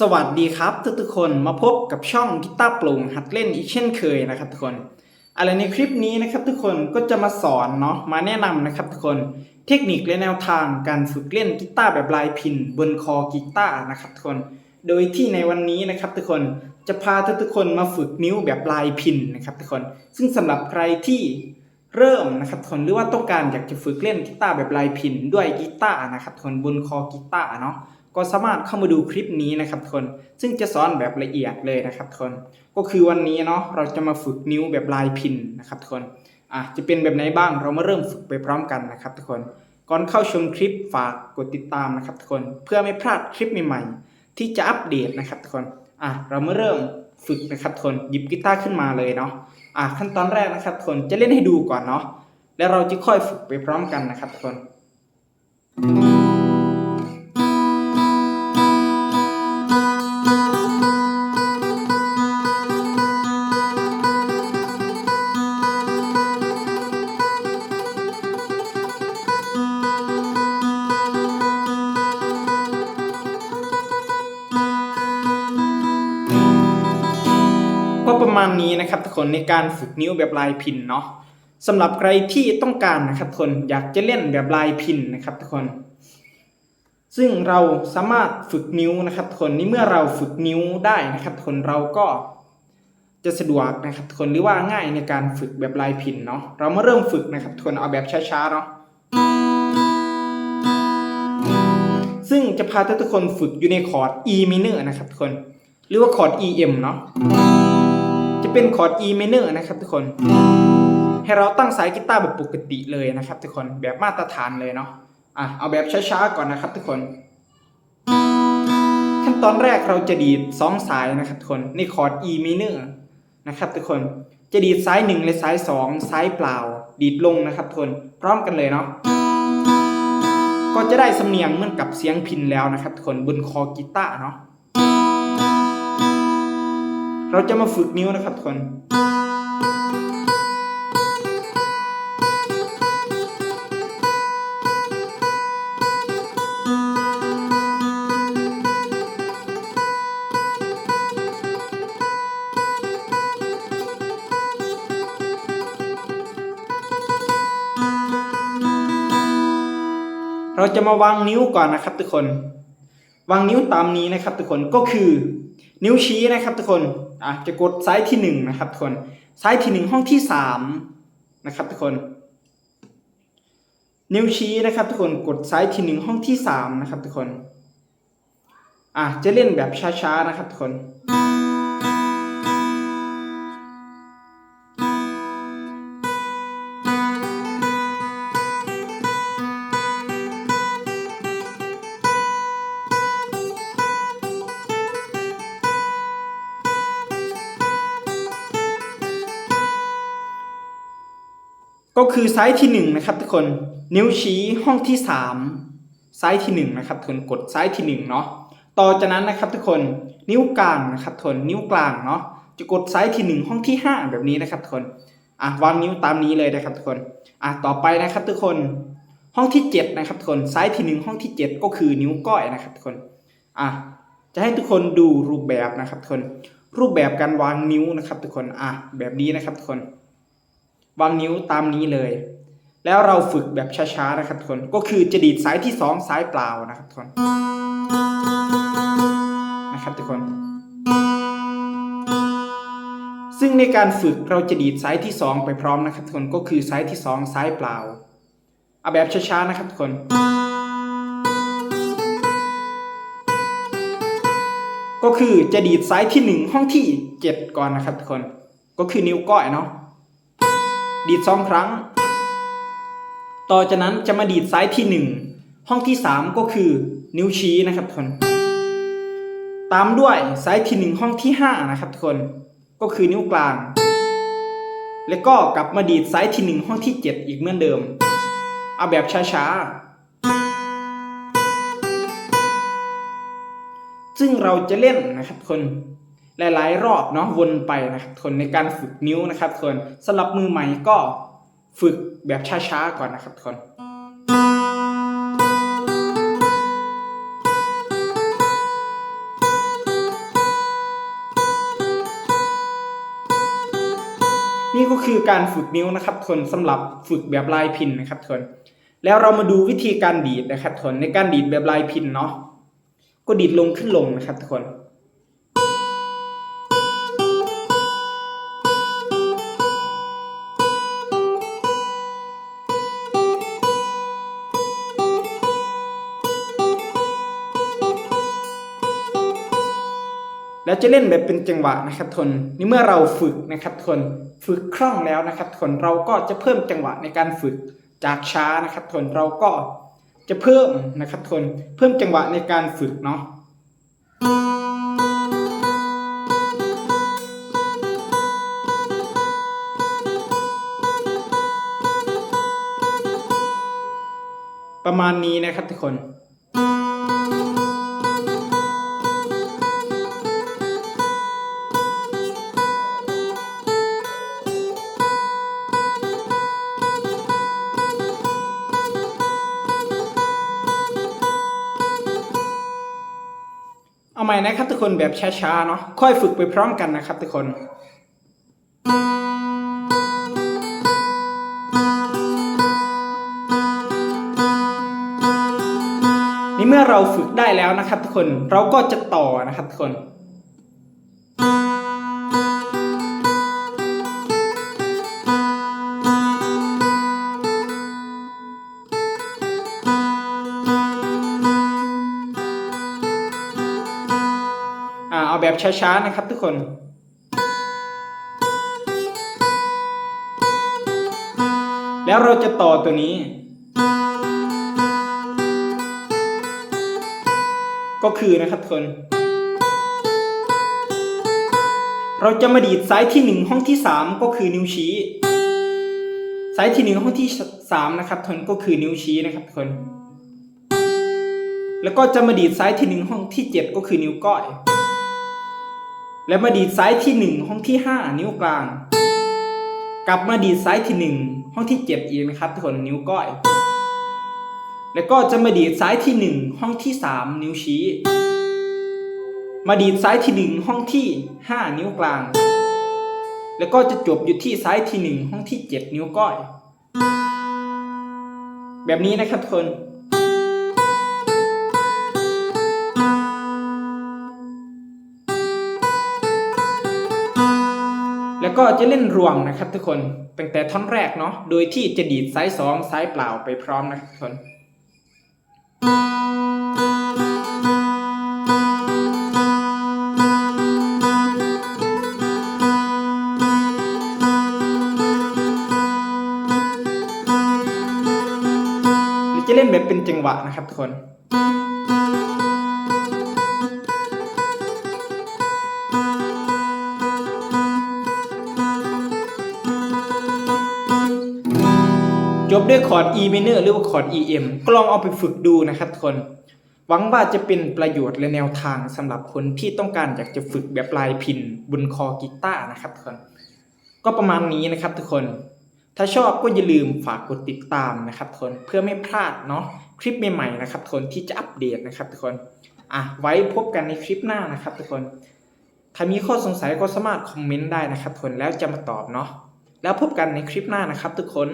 สวัสดีครับทุกทุกๆคนมาพบกับช่องกีตาร์ปร่งหัดเล่นอีกเช่นเคยนะครับทุกคนอะไรในคลิปนี้นะครับทุกคนก็จะมาสอนเนาะมาแนะนำนะครับทุกคนเทคนิคและแนวทางการฝึกเล่นกีตาร์แบบลายพินบนคอกีตาร์นะครับทุกคนโดยที่ในวันนี้นะครับทุกคนจะพาทุกทุกๆคนมาฝึกนิ้วแบบลายพินนะครับทุกคน ซึ่งสำหรับใครที่ เริ่มนะครับทุกคนหรือว่าต้องการอยากจะฝึกเล่นกีตาร์แบบลายพินด้วยกีตาร์นะครับทุกคนบนคอกีตาร์เนาะก็สามารถเข้ามาดูคลิปนี้นะครับทุกคนซึ่งจะสอนแบบละเอียดเลยนะครับทุกคนก็คือวันนี้เนาะเราจะมาฝึกนิ้วแบบลายพินนะครับทุกคนอะจะเป็นแบบไหนบ้างเรามาเริ่มฝึกไปพร้อมกันนะครับทุกคนก่อนเข้าชมคลิปฝากกดติดตามนะครับทุกคนเพื่อไม่พลาดคลิปใหม่ๆ ที่จะอัปเดตนะครับทุกคนอะเรามาเริ่ม ฝึกนะครับทุกคนหยิบกีตาร์ขึ้นมาเลยเนาะอะขั้นตอนแรกนะครับทุกคนจะเล่นให้ดูก่อนเนาะแล้วเราจะค่อยฝึกไปพร้อมกันนะครับทุกคน ประมาณนี้นะครับทุกคนในการฝึกนิ้วแบบลายพินเนาะสำหรับใครที่ต้องการนะครับทุกคนอยากจะเล่นแบบลายพินนะครับทุกคน ซึ่งเราสามารถฝึกนิ้วนะครับทุกคนนี่เมื่อเราฝึกนิ้วได้นะครับทุกคนเราก็จะสะดวกนะครับทุกคนหรือว่าง่ายในการฝึกแบบลายพินเนาะเรามาเริ่มฝึกนะครับทุกคนเอาแบบช้าๆเนาะซึ่งจะพาทุกคนฝึกอยู่ในคอร์ด E minor นะครับทุกคน หรือว่าคอร์ด EM เนาะจะ เป็นคอร์ด E minor นะครับทุกคน ให้เราตั้งสายกีตาร์แบบปกติเลยนะครับทุกคนแบบมาตรฐานเลยเนาะอะเอาแบบช้าๆก่อนนะครับทุกคน ขั้นตอนแรกเราจะดีดสองสายนะครับทุกคนในคอร์ด E minor นะครับทุกคนจะดีดซ้ายหนึ่งและซ้ายสองซ้ายเปล่า ดีดลงนะครับทุกคนพร้อมกันเลยเนาะก็จะได้สำเนียงเหมือนกับเสียงพินแล้วนะครับทุกคนบนคอกีตาร์เนาะ เราจะมาฝึกนิ้วนะครับทุกคนเราจะมาวางนิ้วก่อนนะครับทุกคน วางนิ้วตามนี้นะครับทุกคนก็คือ นิ้วชี้นะครับทุกคน อะจะกดซ้ายที่หนึ่งนะครับทุกคนซ้ายที่หนึ่งห้องที่สามนะครับทุกคน นิ้วชี้นะครับทุกคนกดซ้ายที่หนึ่งห้องที่สามนะครับทุกคน อะจะเล่นแบบช้าๆนะครับทุกคน ก็คือไซส์ที่หนึ่งนะครับทุกคนนิ้วชี้ห้องที่สามไซส์ที่หนึ่งนะครับทุกคนกดไซส์ที่หนึ่งเนาะต่อจากนั้นนะครับทุกคนนิ้วกลางนะครับทุกคนนิ้วกลางเนาะจะกดไซส์ที่หนึ่งห้องที่ห้าแบบนี้นะครับทุกคนอะวางนิ้วตามนี้เลยนะครับทุกคนอะต่อไปนะครับทุกคนห้องที่เจ็ดนะครับทุกคนไซส์ที่หนึ่งห้องที่เจ็ดก็คือนิ้วก้อยนะครับทุกคนอะจะให้ทุกคนดูรูปแบบนะครับทุกคนรูปแบบการวางนิ้วนะครับทุกคนอะแบบนี้นะครับทุกคน วางนิ้วตามนี้เลย แล้วเราฝึกแบบช้าๆนะครับทุกคนก็คือจะดีดสายที่สองสายเปล่านะครับทุกคนนะครับทุกคน ซึ่งในการฝึกเราจะดีดสายที่สองไปพร้อมนะครับทุกคนก็คือสายที่สองสายเปล่าเอาแบบช้าๆนะครับทุกคนก็คือจะดีดสายที่หนึ่งห้องที่เจ็ดก่อนนะครับทุกคน ก็คือนิ้วก้อยเนาะ ดีดสองครั้ง ต่อจากนั้นจะมาดีดซ้ายที่หนึ่งห้องที่สามก็คือนิ้วชี้นะครับทุกคน ตามด้วยซ้ายที่หนึ่งห้องที่ห้านะครับทุกคน ก็คือนิ้วกลาง แล้วก็กลับมาดีดซ้ายที่หนึ่งห้องที่เจ็ดอีกเหมือนเดิม เอาแบบช้าๆ ซึ่งเราจะเล่นนะครับทุกคน หลาย ๆ รอบเนาะวนไปนะครับคนในการฝึกนิ้วนะครับคนสำหรับมือใหม่ก็ฝึกแบบช้าๆก่อนนะครับคนนี่ก็คือการฝึกนิ้วนะครับทนสำหรับฝึกแบบลายพินนะครับทนแล้วเรามาดูวิธีการดีดนะครับทนในการดีดแบบลายพินเนาะก็ดีดลงขึ้นลงนะครับทุกคน แล้วจะเล่นแบบเป็นจังหวะนะครับทนนี่เมื่อเราฝึกนะครับทนฝึกคล่องแล้วนะครับทนเราก็จะเพิ่มจังหวะในการฝึกจากช้านะครับทนเราก็จะเพิ่มนะครับทนเพิ่มจังหวะในการฝึกเนาะประมาณนี้นะครับทุกคน เอาใหม่นะครับทุกคนแบบช้าๆเนาะค่อยฝึกไปพร้อมกันนะครับทุกคนนี่เมื่อเราฝึกได้แล้วนะครับทุกคนเราก็จะต่อนะครับทุกคน แบบช้าๆนะครับทุกคนแล้วเราจะต่อตัวนี้ ก็คือนะครับทุกคน เราจะมาดีดซ้ายที่หนึ่งห้องที่สามก็คือนิ้วชี้ซ้ายที่หนึ่งห้องที่สามนะครับทุกคนก็คือนิ้วชี้นะครับทุกคน แล้วก็จะมาดีดซ้ายที่หนึ่งห้องที่เจ็ดก็คือนิ้วก้อย แล้วมาดีดซ้ายที่หนึ่งห้องที่ห้านิ้วกลาง กลับมาดีดซ้ายที่หนึ่งห้องที่เจ็ดอีกนะครับทุกคนนิ้วก้อย แล้วก็จะมาดีดซ้ายที่หนึ่งห้องที่สามนิ้วชี้ มาดีดซ้ายที่หนึ่งห้องที่ห้านิ้วกลาง แล้วก็จะจบอยู่ที่ซ้ายที่หนึ่งห้องที่เจ็ดนิ้วก้อย แบบนี้นะครับทุกคน แล้วก็จะเล่นรวมนะครับทุกคนตั้งแต่ท่อนแรกเนาะโดยที่จะดีดซ้ายสองซ้ายเปล่าไปพร้อมนะครับทุกคนหรือจะเล่นแบบเป็นจังหวะนะครับทุกคน จบด้วยคอร์ด E minor หรือว่าคอร์ด EM ก็ลองเอาไปฝึกดูนะครับทุกคน หวังว่าจะเป็นประโยชน์และแนวทางสำหรับคนที่ต้องการอยากจะฝึกแบบลายพินบนคอกีตาร์นะครับทุกคน ก็ประมาณนี้นะครับทุกคน ถ้าชอบก็อย่าลืมฝากกดติดตามนะครับทุกคนเพื่อไม่พลาดเนาะคลิปใหม่ๆนะครับทุกคนที่จะอัปเดตนะครับทุกคนอะไว้พบกันในคลิปหน้านะครับทุกคน ถ้ามีข้อสงสัยก็สามารถคอมเมนต์ได้นะครับทุกคนแล้วจะมาตอบเนาะแล้วพบกันในคลิปหน้านะครับทุกคน